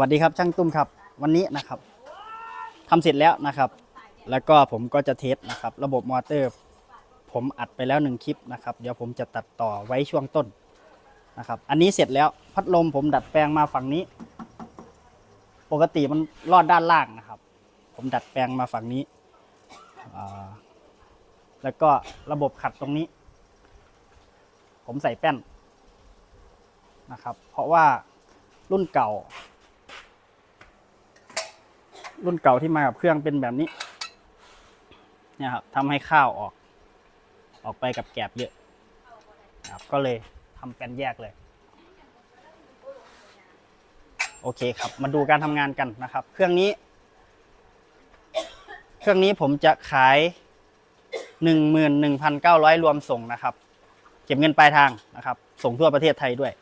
วัสดีครับช่างตุ้มครับวันนี้นะครับทำเสร็จแล้วนะครับ แล้วก็ผมก็จะเทสนะครับ ระบบมอเตอร์ ผมอัดไปแล้วหนึ่งคลิปนะครับเดี๋ยวผมจะตัดต่อไว้ช่วงต้นนะครับ อันนี้เสร็จแล้วพัดลมผมดัดแปลงมาฝั่งนี้ ปกติมันรอดด้านล่างนะครับ ผมดัดแปลงมาฝั่งนี้ แล้วก็ระบบขัดตรงนี้ ผมใส่แป้นนะครับ เพราะว่ารุ่นเก่า รุ่นเก่าที่มากับเครื่องเป็นแบบนี้ เนี่ยครับทำให้ข้าวออก ออกไปกับแกบเยอะครับก็เลยทำแป้นแยกเลย โอเคครับ มาดูการทำงานกันนะครับ เครื่องนี้ เครื่องนี้ผมจะขายหนึ่งหมื่นหนึ่งพันเก้าร้อยรวมส่งนะครับ เก็บเงินปลายทางนะครับ ส่งทั่วประเทศไทยด้วย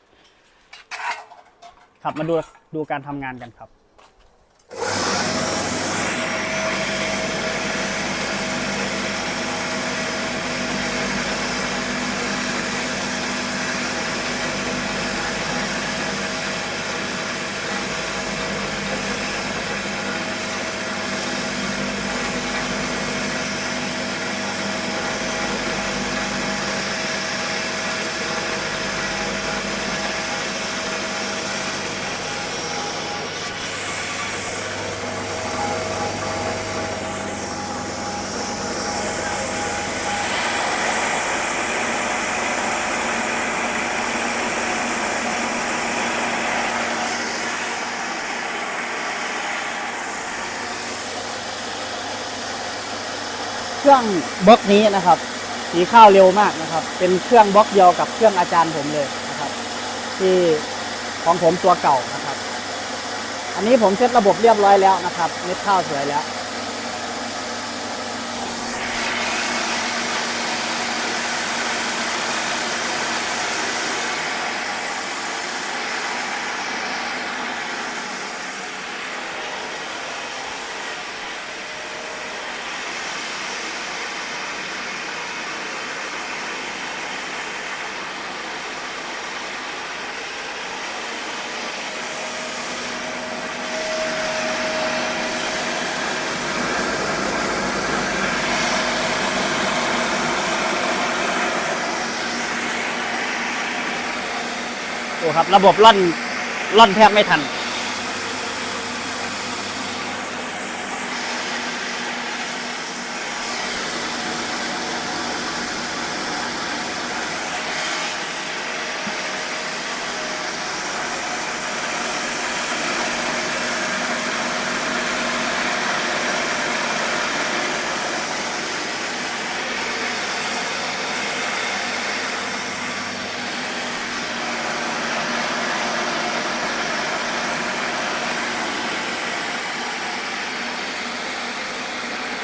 ครับมาดูดูการทำงานกันครับ เครื่องบล็อกนี้นะครับสีข้าวเร็วมากนะครับ เป็นเครื่องบล็อกเดียวกับเครื่องอาจารย์ผมเลยนะครับ ที่ของผมตัวเก่านะครับ อันนี้ผมเซตระบบเรียบร้อยแล้วนะครับเม็ดข้าวสวยแล้ว ครับ ระบบล่อนล่อนแทบไม่ทัน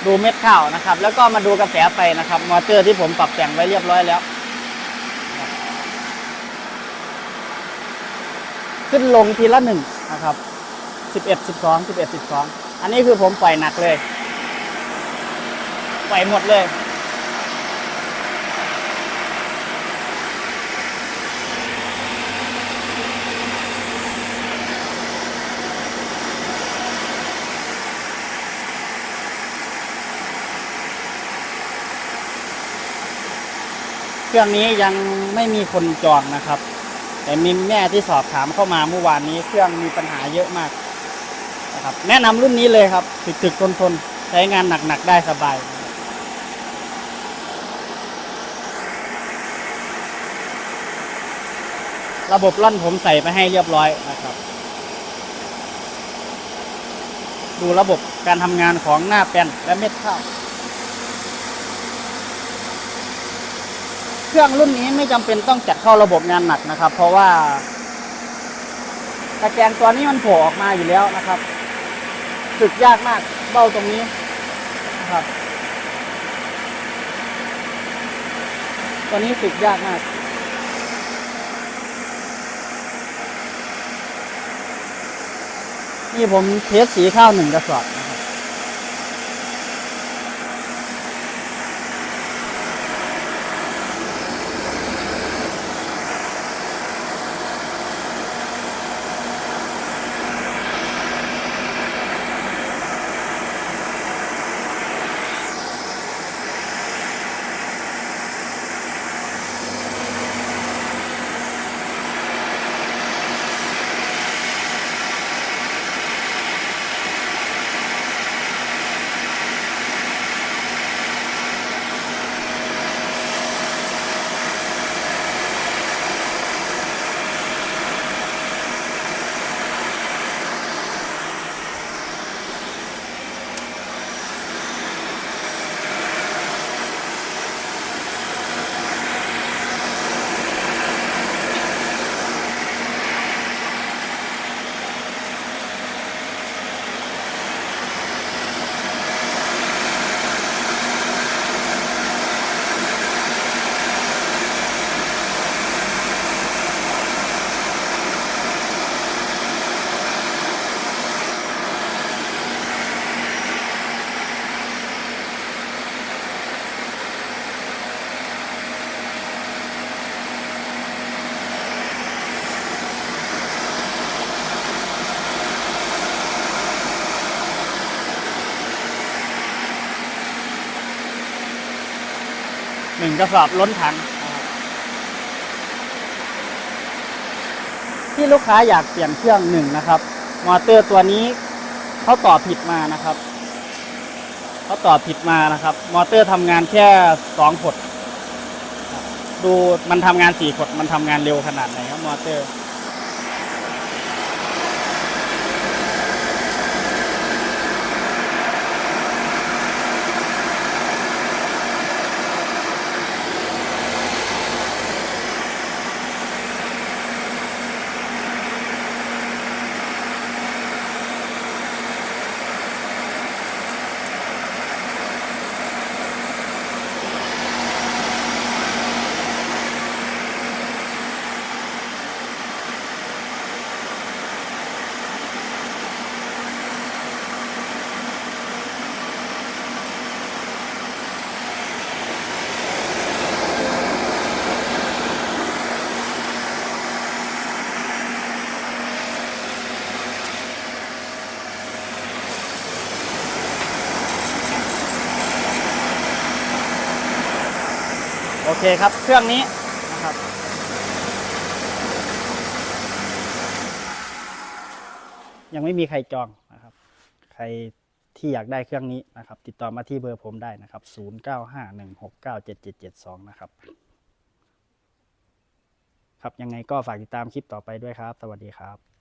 ดูเม็ดข้าวนะครับ แล้วก็มาดูกระแสไฟนะครับมอเตอร์ที่ผมปรับแต่งไว้เรียบร้อยแล้ว ขึ้นลงทีละหนึ่งนะครับสิบเอ็ดสิบสองสิบเอ็ดสิบสองอันนี้คือผมปล่อยหนักเลย ปล่อยหมดเลย รื่องนี้ยังไม่มีคนจองนะครับ แต่มีแม่ที่สอบถามเข้ามาเมื่อวานนี้ เครื่องมีปัญหาเยอะมากนะครับ แนะนำรุ่นนี้เลยครับถึกถึกทนทนใช้งานหนักๆได้สบายระบบล่อนผมใส่ไปให้เรียบร้อยนะครับ ดูระบบการทำงานของหน้าแป้นและเม็ดข้าว เครื่องรุ่นนี้ไม่จำเป็นต้องจัดเข้าระบบงานหนักนะครับ เพราะว่าตะแกรงตัวนี้มันโผล่ออกมาอยู่แล้วนะครับสึกยากมากเบ้าตรงนี้นะครับ ตัวนี้สึกยากมากนี่ผมเทสสีข้าวหนึ่งกระสอบ หนึ่งกระสอบล้นถังที่ลูกค้าอยากเปลี่ยนเครื่องหนึ่งนะครับ มอเตอร์ตัวนี้เขาต่อผิดมานะครับเขาต่อผิดมานะครับ มอเตอร์ทำงานแค่สองขดดูมันทำงานสี่ขดมันทำงานเร็วขนาดไหนครับมอเตอร์ โอเคครับ เครื่องนี้นะครับ ยังไม่มีใครจองนะครับ ใครที่อยากได้เครื่องนี้นะครับ ติดต่อมาที่เบอร์ผมได้นะครับ 0951697772 นะครับ ครับยังไงก็ฝากติดตามคลิปต่อไปด้วยครับ สวัสดีครับ